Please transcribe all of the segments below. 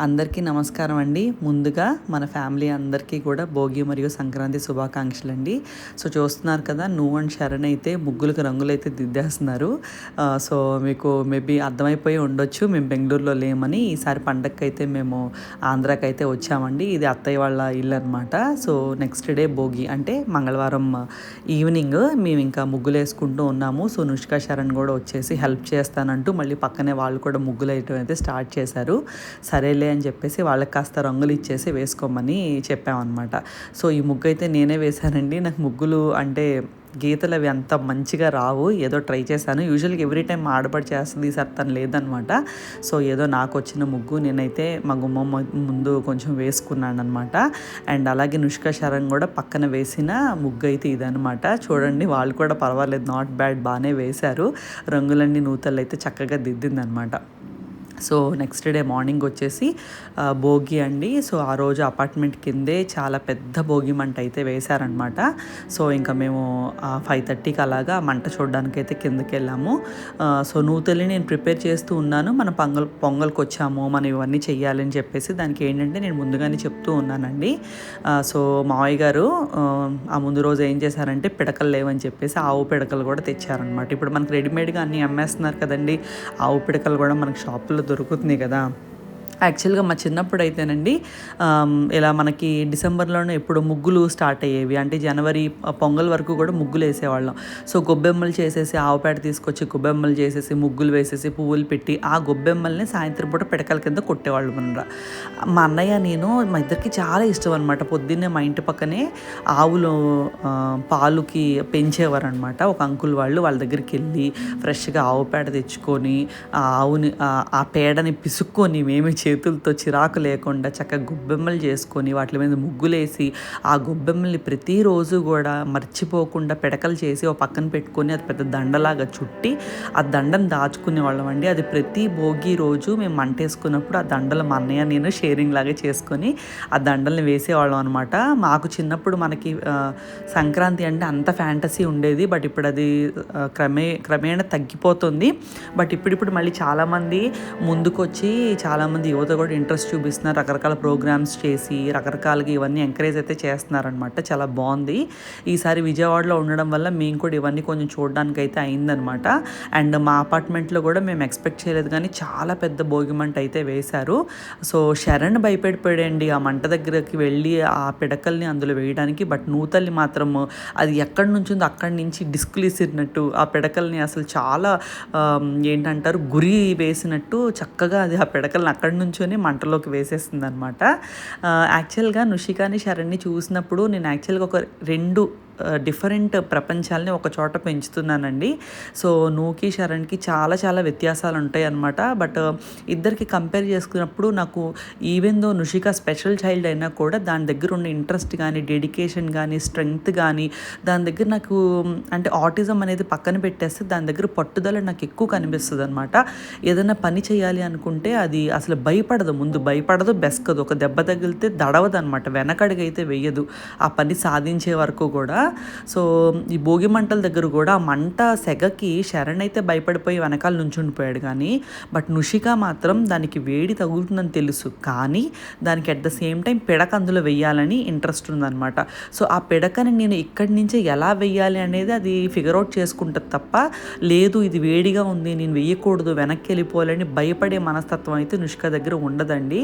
అందరికీ నమస్కారం అండి. ముందుగా మన ఫ్యామిలీ అందరికీ కూడా భోగి మరియు సంక్రాంతి శుభాకాంక్షలు అండి సో చూస్తున్నారు కదా నువ్వు అండ్ శరణ్ అయితే ముగ్గులకు రంగులు అయితే దిద్దేస్తున్నారు సో మీకు మేబీ అర్థమైపోయి ఉండొచ్చు మేము బెంగళూరులో లేమని. ఈసారి పండగకి అయితే మేము ఆంధ్రాకి అయితే వచ్చామండి. ఇది అత్తయ్య వాళ్ళ ఇల్లు అనమాట సో నెక్స్ట్ డే భోగి అంటే మంగళవారం ఈవినింగ్ మేము ఇంకా ముగ్గులు వేసుకుంటూ ఉన్నాము. సో నుష్కా శరణ్ కూడా వచ్చేసి హెల్ప్ చేస్తానంటూ మళ్ళీ పక్కనే వాళ్ళు కూడా ముగ్గులు వేయటం అయితే స్టార్ట్ చేశారు. సరే సరేలే అని చెప్పేసి వాళ్ళకి కాస్త రంగులు ఇచ్చేసి వేసుకోమని చెప్పామన్నమాట. సో ఈ ముగ్గు అయితే నేనే వేశానండి. నాకు ముగ్గులు అంటే గీతలు అవి అంత మంచిగా రావు. ఏదో ట్రై చేశాను. యూజువల్గా ఎవ్రీ టైం ఆడపడి చేస్తుంది ఈసారి తను లేదనమాట సో ఏదో నాకు వచ్చిన ముగ్గు నేనైతే మా గుమ్మ ముందు కొంచెం వేసుకున్నాను అనమాట అండ్ అలాగే నుష్క శరణ్ కూడా పక్కన వేసిన ముగ్గు అయితే ఇదనమాట చూడండి వాళ్ళు కూడా పర్వాలేదు. Not bad. బాగానే వేశారు. రంగులన్నీ నూతలు అయితే చక్కగా దిద్దిందనమాట సో నెక్స్ట్ డే మార్నింగ్ వచ్చేసి భోగి అండి. సో ఆ రోజు అపార్ట్మెంట్ కిందే చాలా పెద్ద భోగి మంట అయితే వేశారనమాట సో ఇంకా మేము ఫైవ్ థర్టీకి అలాగా మంట చూడడానికి అయితే కిందకి వెళ్ళాము. సో నూతల్ని నేను ప్రిపేర్ చేస్తూ ఉన్నాను. మన పొంగల్ పొంగల్కి వచ్చాము. మనం ఇవన్నీ చెయ్యాలని చెప్పేసి దానికి ఏంటంటే నేను ముందుగానే చెప్తూ ఉన్నానండి. సో మావయ్య గారు ఆ, ఆ ముందు రోజు ఏం చేశారంటే పిడకలు లేవని చెప్పేసి ఆవు పిడకలు కూడా తెచ్చారనమాట ఇప్పుడు మనకి రెడీమేడ్గా అన్నీ అమ్మేస్తున్నారు కదండి. ఆవు పిడకలు కూడా మనకి షాపుల్లో దొరుకుతుంది కదా. యాక్చువల్గా మా చిన్నప్పుడు అయితేనండి ఇలా మనకి డిసెంబర్లోనే ఎప్పుడు ముగ్గులు స్టార్ట్ అయ్యేవి. అంటే జనవరి పొంగల్ వరకు కూడా ముగ్గులు వేసేవాళ్ళం. సో గొబ్బెమ్మలు చేసేసి ఆవుపేట తీసుకొచ్చి గొబ్బెమ్మలు చేసేసి ముగ్గులు వేసేసి పువ్వులు పెట్టి ఆ గొబ్బెమ్మల్ని సాయంత్రం పూట పిడకల కింద కొట్టేవాళ్ళు మన మా అన్నయ్య నేను మా ఇద్దరికి చాలా ఇష్టం అనమాట. పొద్దున్నే మా ఇంటి పక్కనే ఆవులు పాలుకి పెంచేవారు అనమాట ఒక అంకుల్ వాళ్ళు వాళ్ళ దగ్గరికి వెళ్ళి ఫ్రెష్గా ఆవు పేడ తెచ్చుకొని ఆ ఆవుని ఆ పేడని పిసుక్కొని మేమే చేతులతో చిరాకు లేకుండా చక్కగా గొబ్బెమ్మలు చేసుకొని వాటి మీద ముగ్గులేసి ఆ గొబ్బెమ్మల్ని ప్రతిరోజు కూడా మర్చిపోకుండా పిడకలు చేసి ఒక పక్కన పెట్టుకొని అది పెద్ద దండలాగా చుట్టి ఆ దండను దాచుకునే వాళ్ళం అండి. అది ప్రతి భోగి రోజు మేము మంటేసుకున్నప్పుడు ఆ దండలు మా అన్నయ్య నేను షేరింగ్ లాగా చేసుకొని ఆ దండల్ని వేసేవాళ్ళం అనమాట మాకు చిన్నప్పుడు మనకి సంక్రాంతి అంటే అంత ఫ్యాంటసీ ఉండేది బట్ ఇప్పుడు అది క్రమే క్రమేణా తగ్గిపోతుంది. బట్ ఇప్పుడిప్పుడు మళ్ళీ చాలామంది ముందుకొచ్చి చాలామంది యువత కూడా ఇంట్రెస్ట్ చూపిస్తున్నారు రకరకాల ప్రోగ్రామ్స్ చేసి రకరకాలుగా ఇవన్నీ ఎంకరేజ్ అయితే చేస్తున్నారనమాట చాలా బాగుంది. ఈసారి విజయవాడలో ఉండడం వల్ల మేము కూడా ఇవన్నీ కొంచెం చూడడానికి అయితే అయిందనమాట అండ్ మా అపార్ట్మెంట్లో కూడా మేము ఎక్స్పెక్ట్ చేయలేదు కానీ చాలా పెద్ద భోగి మంట అయితే వేశారు. సో శరణ్ భయపెడిపోయాడండి. ఆ మంట దగ్గరికి వెళ్ళి ఆ పిడకల్ని అందులో వేయడానికి. బట్ నూతల్ని మాత్రం అది ఎక్కడి నుంచి ఉందో అక్కడి నుంచి డిస్కులు ఇసిరినట్టు ఆ పిడకల్ని అసలు చాలా ఏంటంటారు గురి వేసినట్టు చక్కగా అది ఆ పిడకల్ని అక్కడి నుంచొని మంటలోకి వేసేస్తుంది అనమాట యాక్చువల్గా నుషికాని శరణ్ని చూసినప్పుడు నేను యాక్చువల్గా ఒక రెండు డిఫరెంట్ ప్రపంచాలని ఒక చోట పెంచుతున్నానండి. సో నూకి శరణ్కి చాలా చాలా వ్యత్యాసాలు ఉంటాయి అన్నమాట బట్ ఇద్దరికి కంపేర్ చేసుకున్నప్పుడు నాకు even though Nushika special child అయినా కూడా దాని దగ్గర ఉన్న ఇంట్రెస్ట్ కానీ డెడికేషన్ కానీ స్ట్రెంగ్త్ కానీ దాని దగ్గర నాకు అంటే ఆటిజం అనేది పక్కన పెట్టేస్తే దాని దగ్గర పట్టుదల నాకు ఎక్కువ కనిపిస్తుంది అనమాట ఏదైనా పని చేయాలి అనుకుంటే అది అసలు భయపడదు ముందు. భయపడదు బెస్కదు. ఒక దెబ్బ తగిలితే దడవదు అనమాట వెనకడిగైతే వెయ్యదు ఆ పని సాధించే వరకు కూడా. సో ఈ భోగి మంటల దగ్గర కూడా మంట సెగకి శరణ్ అయితే భయపడిపోయి వెనకాల నుంచుండిపోయాడు కానీ బట్ నుషిక మాత్రం దానికి వేడి తగులుతుందని తెలుసు. కానీ దానికి అట్ ద సేమ్ టైం పిడక అందులో వెయ్యాలని ఇంట్రెస్ట్ ఉందన్నమాట. సో ఆ పిడకని నేను ఇక్కడి నుంచే ఎలా వెయ్యాలి అనేది అది ఫిగర్ అవుట్ చేసుకుంటుంది తప్ప లేదు ఇది వేడిగా ఉంది నేను వెయ్యకూడదు వెనక్కి వెళ్ళిపోవాలని భయపడే మనస్తత్వం అయితే నుష్క దగ్గర ఉండదండి.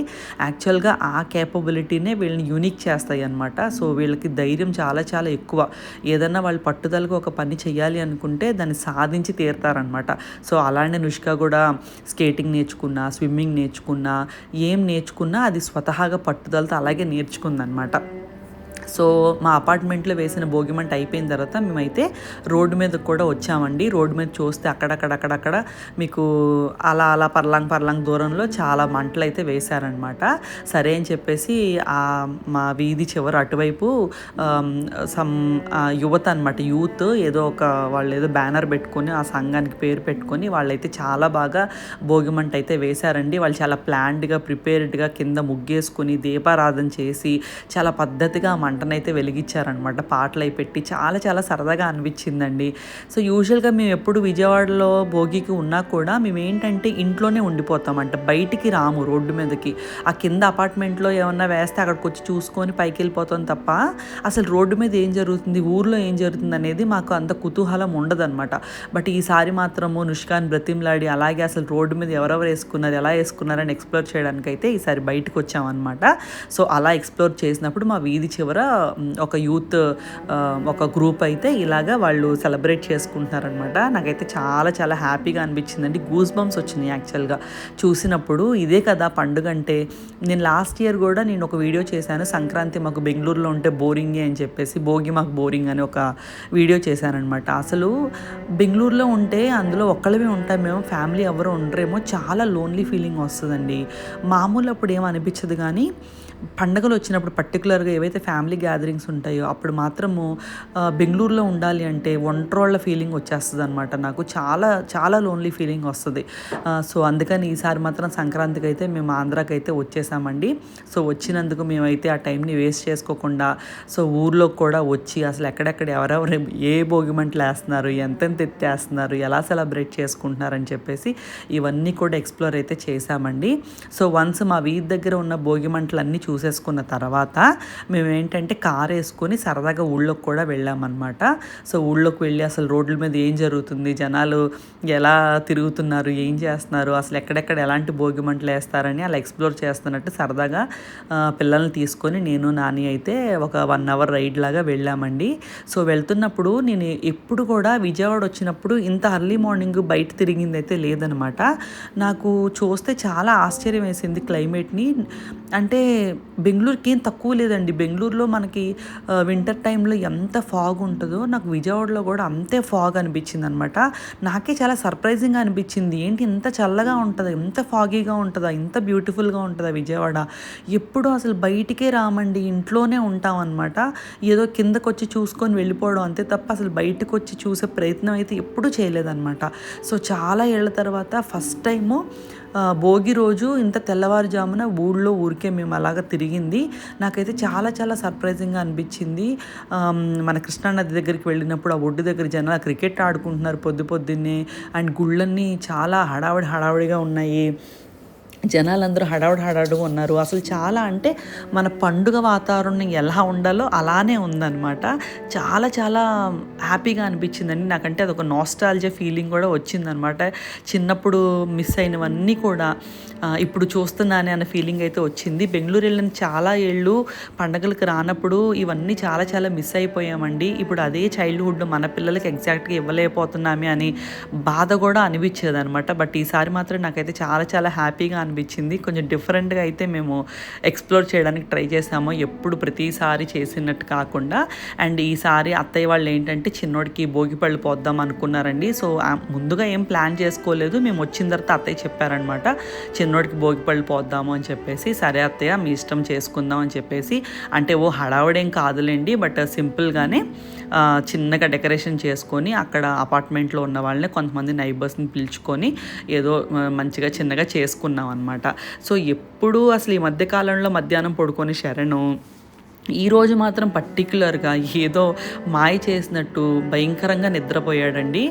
యాక్చువల్గా ఆ కేపబిలిటీనే వీళ్ళని యూనిక్ చేస్తాయి అనమాట సో వీళ్ళకి ధైర్యం చాలా చాలా ఎక్కువ. ఏదన్నా వాళ్ళు పట్టుదలగా ఒక పని చేయాలి అనుకుంటే దాన్ని సాధించి తీరుతారనమాట సో అలానే నుష్క కూడా స్కేటింగ్ నేర్చుకున్నా స్విమ్మింగ్ నేర్చుకున్నా ఏం నేర్చుకున్నా అది స్వతహాగా పట్టుదలతో అలాగే నేర్చుకుందనమాట సో మా అపార్ట్మెంట్లో వేసిన భోగిమంట అయిపోయిన తర్వాత మేమైతే రోడ్డు మీద కూడా వచ్చామండి. రోడ్డు మీద చూస్తే అక్కడక్కడ అక్కడక్కడ మీకు అలా అలా పర్లాంగ్ పర్లాంగ్ దూరంలో చాలా మంటలు అయితే వేశారనమాట సరే అని చెప్పేసి మా వీధి చివర అటువైపు సమ్ యువత అనమాట యూత్ ఏదో ఒక వాళ్ళు ఏదో బ్యానర్ పెట్టుకొని ఆ సంఘానికి పేరు పెట్టుకొని వాళ్ళైతే చాలా బాగా భోగిమంట అయితే వేశారండి. వాళ్ళు చాలా ప్లాన్డ్గా ప్రిపేర్డ్గా కింద ముగ్గేసుకొని దీపారాధన చేసి చాలా పద్ధతిగా మంట మంటనైతే వెలిగించారనమాట పాటలు అయి పెట్టి చాలా చాలా సరదాగా అనిపించిందండి సో యూజువల్గా మేము ఎప్పుడు విజయవాడలో భోగికి ఉన్నా కూడా మేము ఏంటంటే ఇంట్లోనే ఉండిపోతామంట. బయటికి రాము రోడ్డు మీదకి. ఆ కింద అపార్ట్మెంట్లో ఏమన్నా వేస్తే అక్కడికి వచ్చి చూసుకొని పైకి వెళ్ళిపోతాం తప్ప అసలు రోడ్డు మీద ఏం జరుగుతుంది ఊర్లో ఏం జరుగుతుంది అనేది మాకు అంత కుతూహలం ఉండదన్నమాట బట్ ఈసారి మాత్రము నుష్కాన్ బ్రతిమ్లాడి అలాగే అసలు రోడ్డు మీద ఎవరెవరు వేసుకున్నారు ఎలా వేసుకున్నారని ఎక్స్ప్లోర్ చేయడానికి అయితే ఈసారి బయటకు వచ్చామన్నమాట సో అలా ఎక్స్ప్లోర్ చేసినప్పుడు మా వీధి చివర ఒక యూత్ ఒక గ్రూప్ అయితే ఇలాగా వాళ్ళు సెలబ్రేట్ చేసుకుంటున్నారనమాట నాకైతే చాలా చాలా హ్యాపీగా అనిపించిందండి. గూస్ బంప్స్ వచ్చినాయి యాక్చువల్గా. చూసినప్పుడు ఇదే కదా పండుగ అంటే నేను లాస్ట్ ఇయర్ కూడా నేను ఒక వీడియో చేశాను. సంక్రాంతి మాకు బెంగళూరులో ఉంటే బోరింగే అని చెప్పేసి భోగి మాకు బోరింగ్ అని ఒక వీడియో చేశానమాట అసలు బెంగళూరులో ఉంటే అందులో ఒక్కళ్ళమే ఉంటాం మేము ఫ్యామిలీ ఎవరు ఉండరేమో చాలా లోన్లీ ఫీలింగ్ వస్తుందండి. మామూలు అప్పుడు ఏం అనిపించదు కానీ పండగలు వచ్చినప్పుడు పర్టికులర్గా ఏవైతే ఫ్యామిలీ గ్యాదరింగ్స్ ఉంటాయో అప్పుడు మాత్రము బెంగళూరులో ఉండాలి అంటే ఒంట్రోళ్ళ ఫీలింగ్ వచ్చేస్తుంది అనమాట నాకు చాలా చాలా లోన్లీ ఫీలింగ్ వస్తుంది. సో అందుకని ఈసారి మాత్రం సంక్రాంతికి అయితే మేము ఆంధ్రాకి అయితే వచ్చేసామండి. సో వచ్చినందుకు మేమైతే ఆ టైంని వేస్ట్ చేసుకోకుండా సో ఊర్లో కూడా వచ్చి అసలు ఎక్కడెక్కడ ఎవరెవరు ఏ భోగిమంటలు వేస్తున్నారు ఎంతెంత ఎత్తేస్తున్నారు ఎలా సెలబ్రేట్ చేసుకుంటున్నారని చెప్పేసి ఇవన్నీ కూడా ఎక్స్ప్లోర్ అయితే చేశామండి సో వన్స్ మా వీధి దగ్గర ఉన్న భోగిమంటలు అన్నీ చూసేసుకున్న తర్వాత మేము ఏంటంటే కార్ వేసుకొని సరదాగా ఊళ్ళోకి కూడా వెళ్ళామన్నమాట. సో ఊళ్ళోకి వెళ్ళి అసలు రోడ్ల మీద ఏం జరుగుతుంది? జనాలు ఎలా తిరుగుతున్నారు? ఏం చేస్తున్నారు? అసలు ఎక్కడెక్కడ ఎలాంటి భోగి మంటలు వేస్తారని అలా ఎక్స్ప్లోర్ చేస్తున్నట్టు సరదాగా పిల్లల్ని తీసుకొని నేను నాని అయితే ఒక వన్ అవర్ రైడ్ లాగా వెళ్ళామండి. సో వెళ్తున్నప్పుడు నేను ఎప్పుడు కూడా విజయవాడ వచ్చినప్పుడు ఇంత అర్లీ మార్నింగ్ బయట తిరిగింది అయితే లేదనమాట నాకు చూస్తే చాలా ఆశ్చర్యం వేసింది క్లైమేట్ని. అంటే బెంగళూరుకి ఏం తక్కువ లేదండి. బెంగళూరులో మనకి వింటర్ టైంలో ఎంత ఫాగ్ ఉంటుందో నాకు విజయవాడలో కూడా అంతే ఫాగ్ అనిపించింది అనమాట నాకే చాలా సర్ప్రైజింగ్ అనిపించింది. ఏంటి ఇంత చల్లగా ఉంటుందా? ఇంత ఫాగీగా ఉంటుందా? ఇంత బ్యూటిఫుల్గా ఉంటుందా విజయవాడ? ఎప్పుడు అసలు బయటికే రామండి. ఇంట్లోనే ఉంటాం అనమాట ఏదో కిందకు వచ్చి చూసుకొని వెళ్ళిపోవడం అంతే తప్ప అసలు బయటకు వచ్చి చూసే ప్రయత్నం అయితే ఎప్పుడూ చేయలేదన్నమాట సో చాలా ఏళ్ళ తర్వాత ఫస్ట్ టైము భోగి రోజు ఇంత తెల్లవారుజామున ఊళ్ళో ఊరికే మేము అలాగ తిరిగింది. నాకైతే చాలా చాలా సర్ప్రైజింగ్గా అనిపించింది. మన కృష్ణానది దగ్గరికి వెళ్ళినప్పుడు ఆ ఒడ్డు దగ్గర జనాలు క్రికెట్ ఆడుకుంటున్నారు పొద్దు పొద్దున్నే. అండ్ గుళ్ళన్నీ చాలా హడావిడి హడావిడిగా ఉన్నాయి. జనాలందరూ హడావుడు హడావుడిగా ఉన్నారు. అసలు చాలా అంటే మన పండుగ వాతావరణం ఎలా ఉండాలో అలానే ఉందన్నమాట. చాలా చాలా హ్యాపీగా అనిపించిందండి. నాకంటే అదొక నాస్టాలజీ ఫీలింగ్ కూడా వచ్చిందనమాట చిన్నప్పుడు మిస్ అయినవన్నీ కూడా ఇప్పుడు చూస్తున్నానే అన్న ఫీలింగ్ అయితే వచ్చింది. బెంగళూరు వెళ్ళిన చాలా ఏళ్ళు పండగలకు రానప్పుడు ఇవన్నీ చాలా చాలా మిస్ అయిపోయామండి. ఇప్పుడు అదే చైల్డ్హుడ్ మన పిల్లలకి ఎగ్జాక్ట్గా ఇవ్వలేకపోతున్నామే అని బాధ కూడా అనిపించేది అనమాట బట్ ఈసారి మాత్రం నాకైతే చాలా చాలా హ్యాపీగా అనిపించింది. కొంచెం డిఫరెంట్గా అయితే మేము ఎక్స్ప్లోర్ చేయడానికి ట్రై చేసాము. ఎప్పుడు ప్రతిసారి చేసినట్టు కాకుండా. అండ్ ఈసారి అత్తయ్య వాళ్ళు ఏంటంటే చిన్నోడికి భోగిపళ్ళు పోద్దాం అనుకున్నారండి. సో ముందుగా ఏం ప్లాన్ చేసుకోలేదు. మేము వచ్చిన తర్వాత అత్తయ్య చెప్పారనమాట. చిన్నోడికి భోగిపళ్ళు పోద్దాము అని చెప్పేసి. సరే అత్తయ్య మీ ఇష్టం చేసుకుందాం అని చెప్పేసి. అంటే ఓ హడావుడేం కాదులేండి. బట్ సింపుల్గానే చిన్నగా డెకరేషన్ చేసుకొని అక్కడ అపార్ట్మెంట్లో ఉన్న వాళ్ళని కొంతమంది నైబర్స్ని పిలుచుకొని ఏదో మంచిగా చిన్నగా చేసుకున్నాం అనమాట సో ఎప్పుడూ అసలు ఈ మధ్యకాలంలో మధ్యాహ్నం పడుకొని శరణు ఈరోజు మాత్రం పర్టిక్యులర్గా ఏదో మాయ చేసినట్టు భయంకరంగా నిద్రపోయాడండి.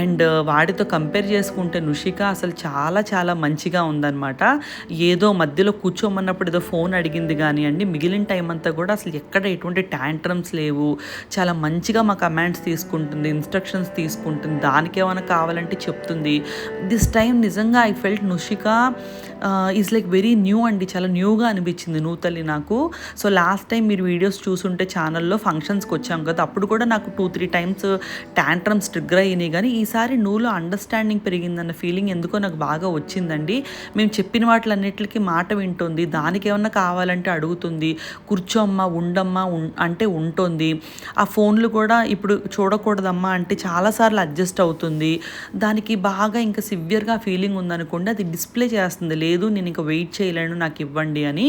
అండ్ వాడితో కంపేర్ చేసుకుంటే నుషిక అసలు చాలా చాలా మంచిగా ఉందన్నమాట. ఏదో మధ్యలో కూర్చోమన్నప్పుడు ఏదో ఫోన్ అడిగింది కానీ అండి మిగిలిన టైం అంతా కూడా అసలు ఎక్కడ ఎటువంటి ట్యాంట్రమ్స్ లేవు. చాలా మంచిగా మా కమాండ్స్ తీసుకుంటుంది ఇన్స్ట్రక్షన్స్ తీసుకుంటుంది దానికి ఏమైనా కావాలంటే చెప్తుంది. దిస్ టైం నిజంగా I felt Nushika is like very new అండి. చాలా న్యూగా అనిపించింది నూతల్లి నాకు. సో లాస్ట్ టైం మీరు వీడియోస్ చూసుంటే ఛానల్లో ఫంక్షన్స్కి వచ్చాం కదా అప్పుడు కూడా నాకు two three times tantrums trigger అయినాయి. కానీ ఈసారి నువ్వులో అండర్స్టాండింగ్ పెరిగిందన్న ఫీలింగ్ ఎందుకో నాకు బాగా వచ్చిందండి. మేము చెప్పిన వాటిలన్నిటికీ మాట వింటుంది దానికి ఏమన్నా కావాలంటే అడుగుతుంది కూర్చోమ్మా ఉండమ్మా ఉం అంటే ఉంటుంది. ఆ ఫోన్లు కూడా ఇప్పుడు చూడకూడదమ్మా అంటే చాలాసార్లు అడ్జస్ట్ అవుతుంది. దానికి బాగా ఇంకా సివియర్గా ఫీలింగ్ ఉందనుకోండి అది డిస్ప్లే చేస్తుంది. లేదు నేను ఇంకా వెయిట్ చేయలేను నాకు ఇవ్వండి అని.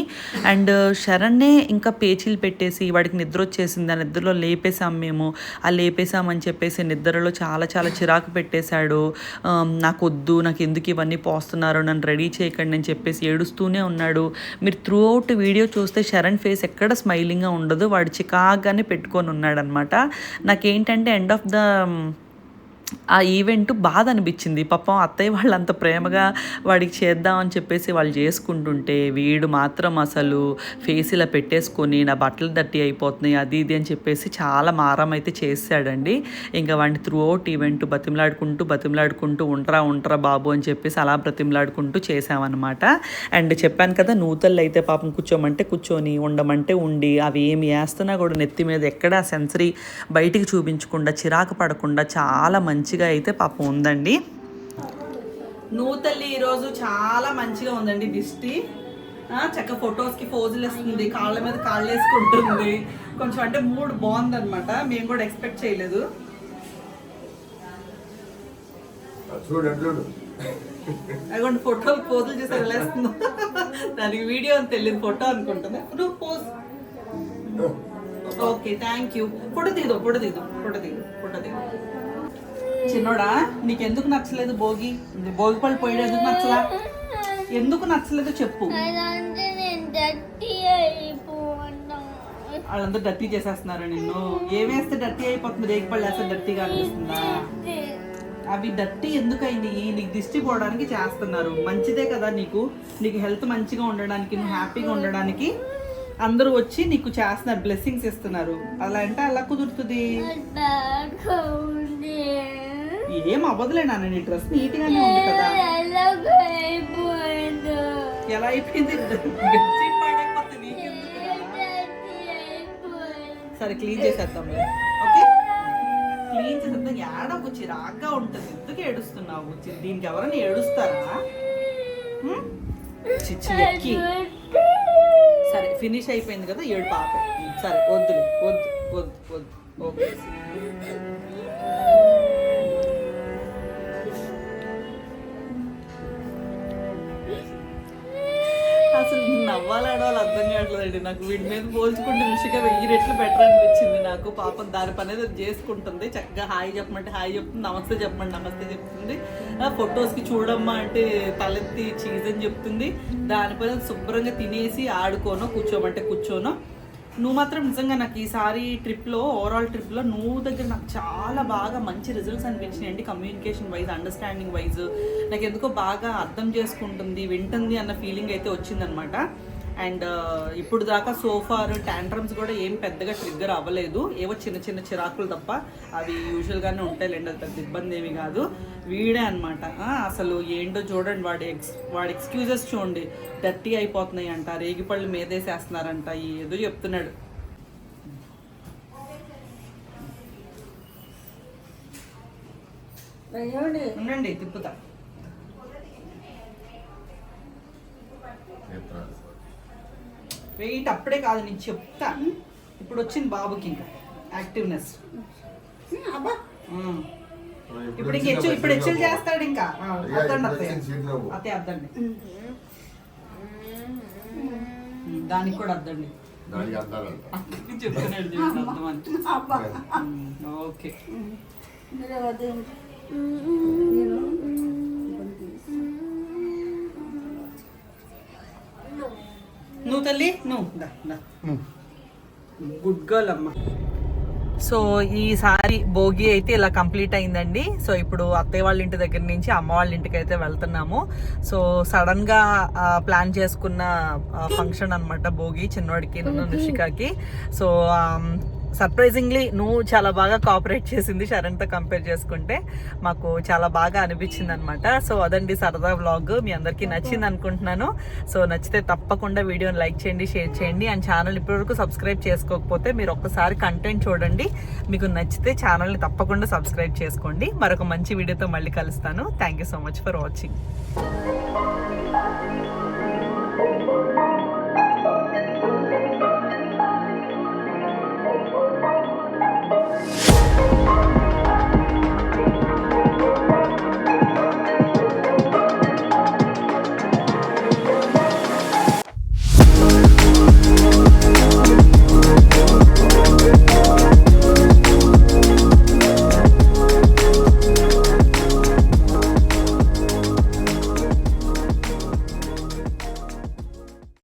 అండ్ శరణ్నే ఇంకా పేచీలు పెట్టేసి వాడికి నిద్ర వచ్చేసింది. ఆ నిద్రలో లేపేశాం మేము. ఆ లేపేసామని చెప్పేసి నిద్రలో చాలా చాలా చిరాకు పెట్టేశాడు. నాకు వద్దు నాకు ఎందుకు ఇవన్నీ పోస్తున్నారు? నన్ను రెడీ చేయకండి అని చెప్పేసి ఏడుస్తూనే ఉన్నాడు. మీరు త్రూ అవుట్ వీడియో చూస్తే శరణ్ ఫేస్ ఎక్కడ స్మైలింగ్గా ఉండదు. వాడు చికాగానే పెట్టుకొని ఉన్నాడనమాట. నాకేంటంటే ఎండ్ ఆఫ్ ద ఆ ఈవెంట్ బాధ అనిపించింది. పాపం అత్తయ్య వాళ్ళు అంత ప్రేమగా వాడికి చేద్దామని చెప్పేసి వాళ్ళు చేసుకుంటుంటే వీడు మాత్రం అసలు ఫేస్ ఇలా పెట్టేసుకొని నా బట్టలు దట్టి అయిపోతున్నాయి అది ఇది అని చెప్పేసి చాలా మారం అయితే చేశాడండి. ఇంకా వాడిని త్రూ అవుట్ ఈవెంట్ బతిమలాడుకుంటూ బతిమలాడుకుంటూ ఉంటరా ఉంటరా బాబు అని చెప్పేసి అలా బ్రతిమలాడుకుంటూ చేసామన్నమాట అండ్ చెప్పాను కదా నూతల్లో అయితే పాపం కూర్చోమంటే కూర్చొని ఉండమంటే ఉండి అవి ఏమి వేస్తున్నా కూడా నెత్తి మీద ఎక్కడ సెన్సరీ బయటికి చూపించకుండా చిరాకు పడకుండా చాలా మంచి మంచిగా అయితే పాపం ఉందండి. నూతల్లి ఈరోజు చాలా మంచిగా ఉందండి దిష్టి. ఆ, చక్క ఫొటోస్కి పోజులు వేస్తుంది కాళ్ళ మీద కాళ్ళు వేసుకుంటుంది. కొంచెం అంటే మూడ్ బాగుందన్నమాట మేము కూడా ఎక్స్పెక్ట్ చేయలేదు. అదిగోండి ఫోటో పోజులు చేసి వెళ్ళేస్తుంది దానికి వీడియో అని తెలియదు ఫోటో అనుకుంటుంది నువ్వు pose. Okay thank you. Photo దిగుదు photo దిగుదు ఫోటో దిగు ఫోటో దిగు చిన్నోడా నీకు ఎందుకు నచ్చలేదు భోగి? భోగి పళ్ళు పోయడం ఎందుకు నచ్చలా? ఎందుకు నచ్చలేదు చెప్పు. వాళ్ళందరూ డర్టీ చేసేస్తున్నారు నిన్ను? ఏమేస్తే డర్టీ అయిపోతుంది? రేగి పళ్ళు వేస్తే డర్టీగా అనిపిస్తుందా? అవి డర్టీ ఎందుకైంది నీకు దిష్టి పోవడానికి చేస్తున్నారు. మంచిదే కదా నీకు. నీకు హెల్త్ మంచిగా ఉండడానికి నువ్వు హ్యాపీగా ఉండడానికి అందరూ వచ్చి నీకు చేస్తున్నారు బ్లెస్సింగ్స్ ఇస్తున్నారు. అలా అంటే అలా కుదురుతుంది. ఏం అవ్వదులే నాన్న నీ డ్రెస్ నీట్ గానే ఉంది కదా. ఎలా అయిపోయింది? సరే క్లీన్ చేసేద్దాం ఓకే? క్లీన్ చేసేద్దాం. ఏడకు చిరాగ్గా ఉంటుంది. ఎందుకు ఏడుస్తున్నావు? దీనికి ఎవరైనా ఏడుస్తారా? చిచ్చి ఎక్కి. సరే ఫినిష్ అయిపోయింది కదా ఏడు పాప. సరే వద్దులే వద్దు వద్దు వద్దు. ఓకే. అసలు వాళ్ళు అర్థం కావట్లేదండి. నాకు వీడి మీద పోల్చుకుంటే ఋషిక వెయ్యి రెట్లు బెటర్ అనిపించింది నాకు. పాపం దాని పని అది చేసుకుంటుంది. చక్కగా హాయ్ చెప్పమంటే హాయ్ చెప్తుంది నమస్తే చెప్పండి నమస్తే చెప్తుంది. ఆ ఫొటోస్కి చూడమ్మా అంటే తలెత్తి చీజ్ అని చెప్తుంది. దానిపైన శుభ్రంగా తినేసి ఆడుకోను కూర్చోమంటే కూర్చోను నువ్వు మాత్రం నిజంగా నాకు ఈసారి ట్రిప్లో ఓవరాల్ ట్రిప్లో నువ్వు దగ్గర నాకు చాలా బాగా మంచి రిజల్ట్స్ అనిపించినాయి. అండి కమ్యూనికేషన్ వైజ్ అండర్స్టాండింగ్ వైజ్ నాకు ఎందుకో బాగా అర్థం చేసుకుంటుంది వింటుంది అన్న ఫీలింగ్ అయితే వచ్చిందనమాట అండ్ ఇప్పుడు దాకా సోఫార్ ట్యాంట్రమ్స్ కూడా ఏం పెద్దగా ట్రిగ్గర్ అవ్వలేదు. ఏవో చిన్న చిన్న చిరాకులు తప్ప అవి యూజువల్గానే ఉంటాయిలేండి అది పెద్ద ఇబ్బంది ఏమి కాదు. వీడే అనమాట అసలు ఏంటో చూడండి వాడి ఎక్స్ వాడి ఎక్స్క్యూజెస్ చూడండి. డర్టీ అయిపోతున్నాయి అంట రేగిపళ్ళు మీదేసేస్తున్నారంట ఏదో చెప్తున్నాడు. ఉండండి తిప్పుతా. వెయిట్ అప్పుడే కాదు నేను చెప్తా. ఇప్పుడు వచ్చింది బాబుకి ఇంకా. యాక్టివ్నెస్. ఇప్పుడు ఇంక హెచ్చు ఇప్పుడు హెచ్చులు చేస్తాడు ఇంకా. అద్దండి అత్తయ్య. అత్తయ్య ఉమ్, దానికి కూడా ఉమ్, ఓకే. తల్లి. నువ్వు దా దా. గుడ్ గర్ల్ అమ్మ. సో ఈసారి భోగి అయితే ఇలా కంప్లీట్ అయిందండి. సో ఇప్పుడు అత్తయ్య వాళ్ళ ఇంటి దగ్గర నుంచి అమ్మ వాళ్ళ ఇంటికి అయితే వెళ్తున్నాము. సో సడన్గా ప్లాన్ చేసుకున్న ఫంక్షన్ అన్నమాట భోగి చిన్నవాడికి నిషికాకి. సో సర్ప్రైజింగ్లీ నువ్వు చాలా బాగా కోఆపరేట్ చేసింది శరణ్తో కంపేర్ చేసుకుంటే మాకు చాలా బాగా అనిపించింది అనమాట సో అదండి సరదా వ్లాగ్ మీ అందరికీ నచ్చింది అనుకుంటున్నాను. సో నచ్చితే తప్పకుండా వీడియోని లైక్ చేయండి షేర్ చేయండి. అండ్ ఛానల్ ఇప్పటివరకు సబ్స్క్రైబ్ చేసుకోకపోతే మీరు ఒక్కసారి కంటెంట్ చూడండి. మీకు నచ్చితే ఛానల్ని తప్పకుండా సబ్స్క్రైబ్ చేసుకోండి. మరొక మంచి వీడియోతో మళ్ళీ కలుస్తాను. Thank you so much for watching